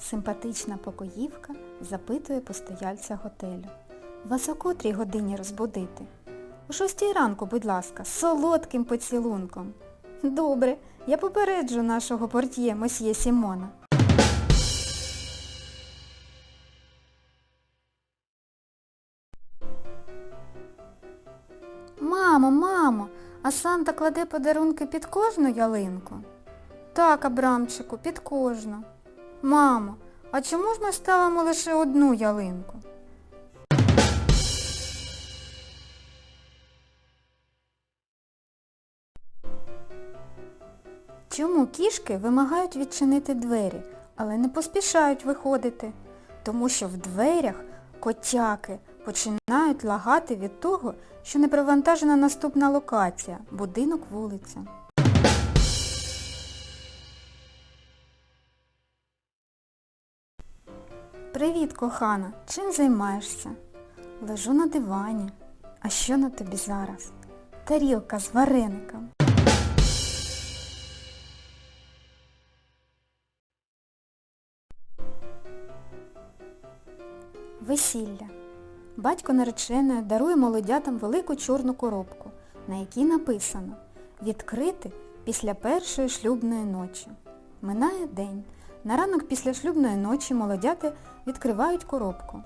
Симпатична покоївка запитує постояльця готелю. Вас о котрій годині розбудити? О шостій ранку, будь ласка, солодким поцілунком. Добре, я попереджу нашого портьє мосьє Сімона. Мамо, мамо, а Санта кладе подарунки під кожну ялинку? Так, Абрамчику, під кожну. Мамо, а чому ж ми ставимо лише одну ялинку? Чому кішки вимагають відчинити двері, але не поспішають виходити? Тому що в дверях котяки починають лагати від того, що не провантажена наступна локація – будинок вулиця. Привіт, кохана. Чим займаєшся? Лежу на дивані. А що на тобі зараз? Тарілка з вареником. Весілля. Батько нареченої дарує молодятам велику чорну коробку, на якій написано Відкрити після першої шлюбної ночі. Минає день. На ранок після шлюбної ночі молодята відкривають коробку.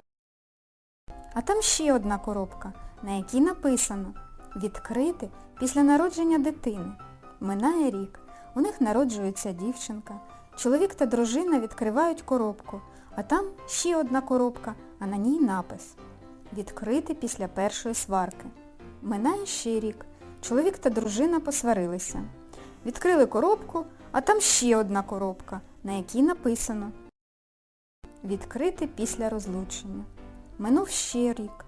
А там ще одна коробка, на якій написано Відкрити після народження дитини. Минає рік. У них народжується дівчинка. Чоловік та дружина відкривають коробку, а там ще одна коробка, а на ній напис Відкрити після першої сварки. Минає ще рік. Чоловік та дружина посварилися. Відкрили коробку, а там ще одна коробка, на якій написано Відкрити після розлучення. Минув ще рік.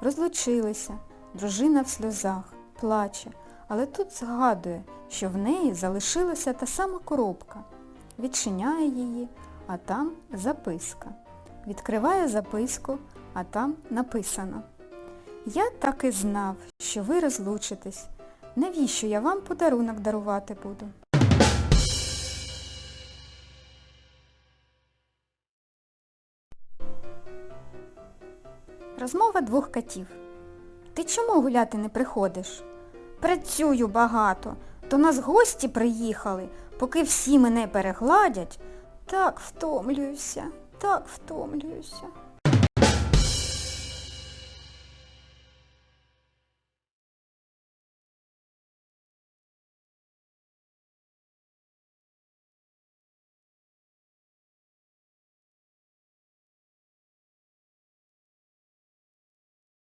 Розлучилися. Дружина в сльозах, плаче, але тут згадує, що в неї залишилася та сама коробка. Відчиняє її, а там записка. Відкриває записку, а там написано Я так і знав, що ви розлучитесь. Навіщо я вам подарунок дарувати буду? Розмова двох котів. Ти чому гуляти не приходиш? Працюю багато. До нас гості приїхали. Поки всі мене перегладять, так втомлююся, так втомлююся.